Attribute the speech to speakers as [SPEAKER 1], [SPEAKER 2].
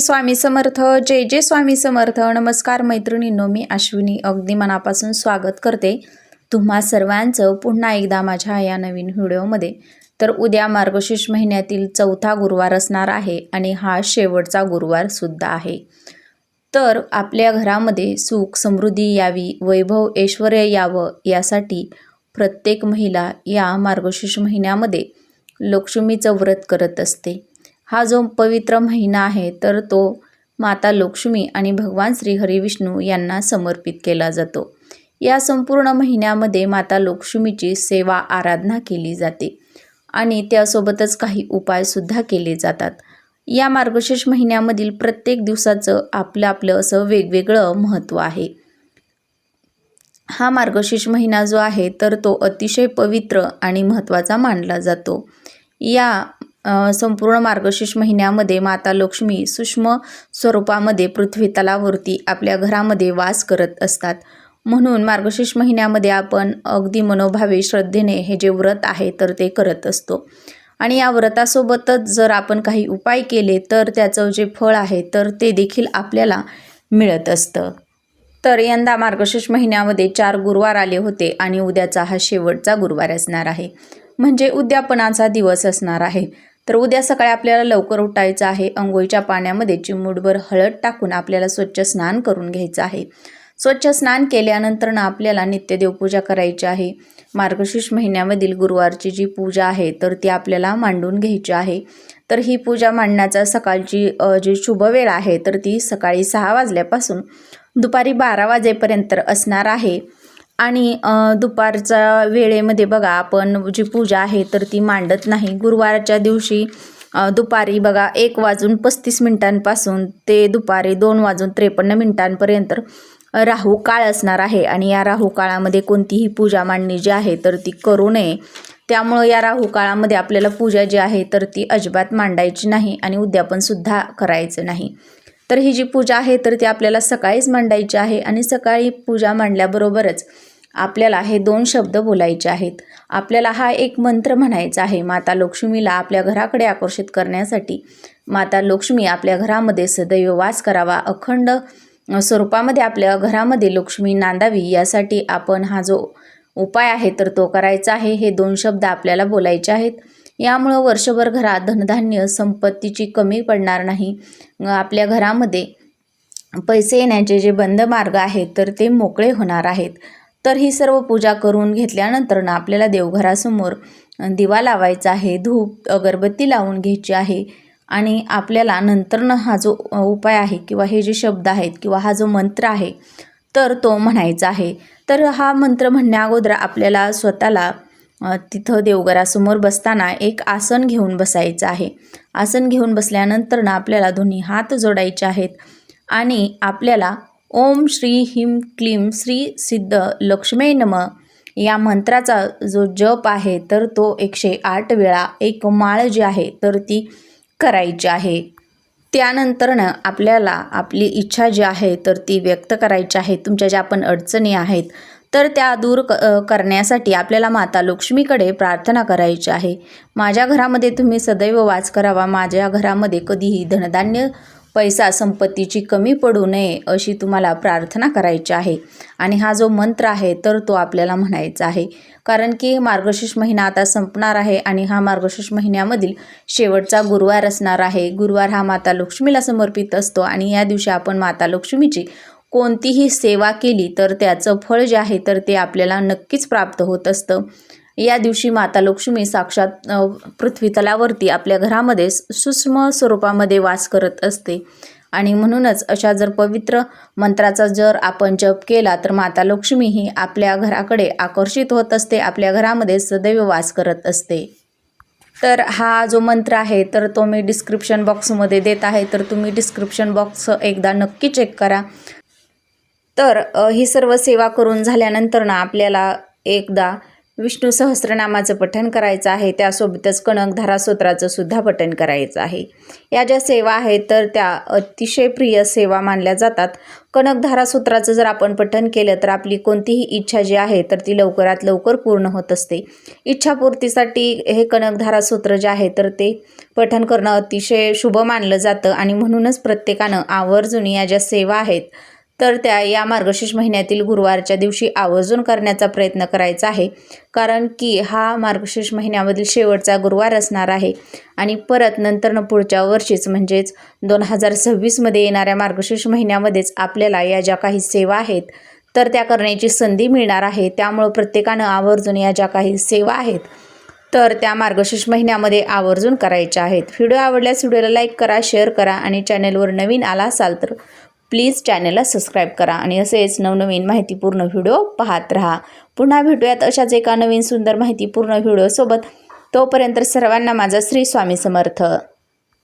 [SPEAKER 1] स्वामी समर्थ जय जय स्वामी समर्थ. नमस्कार मैत्रिणींनो मी अश्विनी. अगदी मनापासून स्वागत करते तुम्हा सर्वांचं पुन्हा एकदा माझ्या या नवीन व्हिडिओमध्ये. तर उद्या मार्गशीर्ष महिन्यातील चौथा गुरुवार असणार आहे आणि हा शेवटचा गुरुवार सुद्धा आहे. तर आपल्या घरामध्ये सुख समृद्धी यावी वैभव ऐश्वर यावं यासाठी प्रत्येक महिला या मार्गशीर्ष महिन्यामध्ये लक्ष्मीचं व्रत करत असते. हा जो पवित्र महिना आहे तर तो माता लक्ष्मी आणि भगवान श्री हरिविष्णू यांना समर्पित केला जातो. या संपूर्ण महिन्यामध्ये माता लक्ष्मीची सेवा आराधना केली जाते आणि त्यासोबतच काही उपायसुद्धा केले जातात. या मार्गशीर्ष महिन्यामधील प्रत्येक दिवसाचं आपलं आपलं असं वेगवेगळं महत्त्व आहे. हा मार्गशीर्ष महिना जो आहे तर तो अतिशय पवित्र आणि महत्त्वाचा मानला जातो. या संपूर्ण मार्गशीर्ष महिन्यामध्ये माता लक्ष्मी सूक्ष्म स्वरूपामध्ये पृथ्वी तलावरती आपल्या घरामध्ये वास करत असतात. म्हणून मार्गशीर्ष महिन्यामध्ये आपण अगदी मनोभावे श्रद्धेने हे जे व्रत आहे तर ते करत असतो. आणि या व्रतासोबतच जर आपण काही उपाय केले तर त्याचं जे फळ आहे तर ते देखील आपल्याला मिळत असतं. तर यंदा मार्गशीर्ष महिन्यामध्ये चार गुरुवार आले होते आणि उद्याचा हा शेवटचा गुरुवार असणार आहे. म्हणजे उद्यापनाचा दिवस असणार आहे. तर उद्या सकाळी आपल्याला लवकर उठायचं आहे. अंघोळीच्या पाण्यामध्ये चिमूटभर हळद टाकून आपल्याला स्वच्छ स्नान करून घ्यायचं आहे. स्वच्छ स्नान केल्यानंतर ना आपल्याला नित्य देवपूजा करायची आहे. मार्गशीर्ष महिन्यामधील गुरुवारची जी पूजा आहे तर ती आपल्याला मांडून घ्यायची आहे. तर ही पूजा मांडण्याचा सकाळची जी शुभ वेळ आहे तर ती सकाळी सहा वाजल्यापासून दुपारी बारा वाजेपर्यंत असणार आहे. आणि दुपारच्या वेळेमध्ये बघा आपण जी पूजा आहे तर ती मांडत नाही. गुरुवारच्या दिवशी दुपारी बघा एक वाजून पस्तीस मिनिटांपासून ते दुपारी दोन वाजून त्रेपन्न मिनिटांपर्यंत राहू काळ असणार आहे. आणि या राहू काळामध्ये कोणतीही पूजा मांडणी जी आहे तर ती करू नये. त्यामुळं या राहू काळामध्ये आपल्याला पूजा जी आहे तर ती अजिबात मांडायची नाही आणि उद्यापनसुद्धा करायचं नाही. तर ही जी पूजा आहे तर ती आपल्याला सकाळीच मांडायची आहे. आणि सकाळी पूजा मांडल्याबरोबरच आपल्याला हे दोन शब्द बोलायचे आहेत. आपल्याला हा एक मंत्र म्हणायचा आहे. माता लक्ष्मीला आपल्या घराकडे आकर्षित करण्यासाठी माता लक्ष्मी आपल्या घरामध्ये सदैव वास करावा. अखंड स्वरूपामध्ये आपल्या घरामध्ये लक्ष्मी नांदावी यासाठी आपण हा जो उपाय आहे तर तो करायचा आहे. हे दोन शब्द आपल्याला बोलायचे आहेत. यामुळं वर्षभर घरात धनधान्य संपत्तीची कमी पडणार नाही. आपल्या घरामध्ये पैसे येण्याचे जे बंद मार्ग आहेत तर ते मोकळे होणार आहेत. तर ही सर्व पूजा करून घेतल्यानंतर ना आपल्याला देवघरासमोर दिवा लावायचा आहे धूप अगरबत्ती लावून घ्यायची आहे आणि आपल्याला नंतरनं हा जो उपाय आहे किंवा हे जे शब्द आहेत किंवा हा जो मंत्र आहे तर तो म्हणायचा आहे. तर हा मंत्र म्हणण्या अगोदर आपल्याला स्वतःला तिथं देवघरासमोर बसताना एक आसन घेऊन बसायचं आहे. आसन घेऊन बसल्यानंतर ना आपल्याला दोन्ही हात जोडायचे आहेत आणि आपल्याला ओम श्री हिम क्लीम श्री सिद्ध लक्ष्मी नम. या मंत्राचा जो जप आहे तर तो एकशे आठ वेळा एक माळ जी आहे तर ती करायची आहे. त्यानंतरनं आपल्याला आपली इच्छा जी आहे तर ती व्यक्त करायची आहे. तुमच्या ज्या पण अडचणी आहेत तर त्या दूर क करण्यासाठी आपल्याला माता लक्ष्मीकडे प्रार्थना करायची आहे. माझ्या घरामध्ये तुम्ही सदैव वास करावा. माझ्या घरामध्ये कधीही धनधान्य पैसा संपत्तीची कमी पडू नये अशी तुम्हाला प्रार्थना करायची आहे. आणि हा जो मंत्र आहे तर तो आपल्याला म्हणायचा आहे. कारण की मार्गशीर्ष महिना आता संपणार आहे आणि हा मार्गशीर्ष महिन्यामधील शेवटचा गुरुवार असणार आहे. गुरुवार हा माता लक्ष्मीला समर्पित असतो आणि या दिवशी आपण माता लक्ष्मीची कोणतीही सेवा केली तर त्याचं फळ जे आहे तर ते आपल्याला नक्कीच प्राप्त होत असतं. या दिवशी माता लक्ष्मी साक्षात पृथ्वीतलावरती पृथ्वी तलावरती आपल्या घरामध्ये सूक्ष्म स्वरूपामध्ये वास करत असते. आणि म्हणूनच अशा जर पवित्र मंत्राचा जर आपण जप केला तर माता लक्ष्मी ही आपल्या घराकडे आकर्षित होत असते आपल्या घरामध्ये सदैव वास करत असते. तर हा जो मंत्र आहे तर तो मी डिस्क्रिप्शन बॉक्समध्ये देत आहे. तर तुम्ही डिस्क्रिप्शन बॉक्स एकदा नक्की चेक करा. तर ही सर्व सेवा करून झाल्यानंतर ना आपल्याला एकदा विष्णू सहस्रनामाचं पठण करायचं आहे. त्यासोबतच कणकधारा स्तोत्राचं सुद्धा पठण करायचं आहे. या ज्या सेवा आहेत तर त्या अतिशय प्रिय सेवा मानल्या जातात. कणकधारा सूत्राचं जर आपण पठण केलं तर आपली कोणतीही इच्छा जी आहे तर ती लवकरात लवकर पूर्ण होत असते. इच्छापूर्तीसाठी हे कणकधारा सूत्र जे आहे तर ते पठण करणं अतिशय शुभ मानलं जातं. आणि म्हणूनच प्रत्येकानं आवर्जून या ज्या सेवा आहेत तर त्या या मार्गशीर्ष महिन्यातील गुरुवारच्या दिवशी आवर्जून करण्याचा प्रयत्न करायचा आहे. कारण की हा मार्गशीर्ष महिन्यामधील शेवटचा गुरुवार असणार आहे आणि परत नंतरनं पुढच्या वर्षीच म्हणजेच दोन हजार सव्वीसमध्ये येणाऱ्या मार्गशीर्ष महिन्यामध्येच आपल्याला या ज्या काही सेवा आहेत तर त्या करण्याची संधी मिळणार आहे. त्यामुळं प्रत्येकानं आवर्जून या ज्या काही सेवा आहेत तर त्या मार्गशीर्ष महिन्यामध्ये आवर्जून करायच्या आहेत. व्हिडिओ आवडल्यास व्हिडिओला लाईक करा शेअर करा आणि चॅनलवर नवीन आला असाल तर प्लीज चॅनलला सबस्क्राईब करा आणि असेच नवनवीन माहितीपूर्ण व्हिडिओ पाहत राहा. पुन्हा भेटूयात अशाच एका नवीन सुंदर माहितीपूर्ण व्हिडिओसोबत. तोपर्यंत सर्वांना माझा श्री स्वामी समर्थ.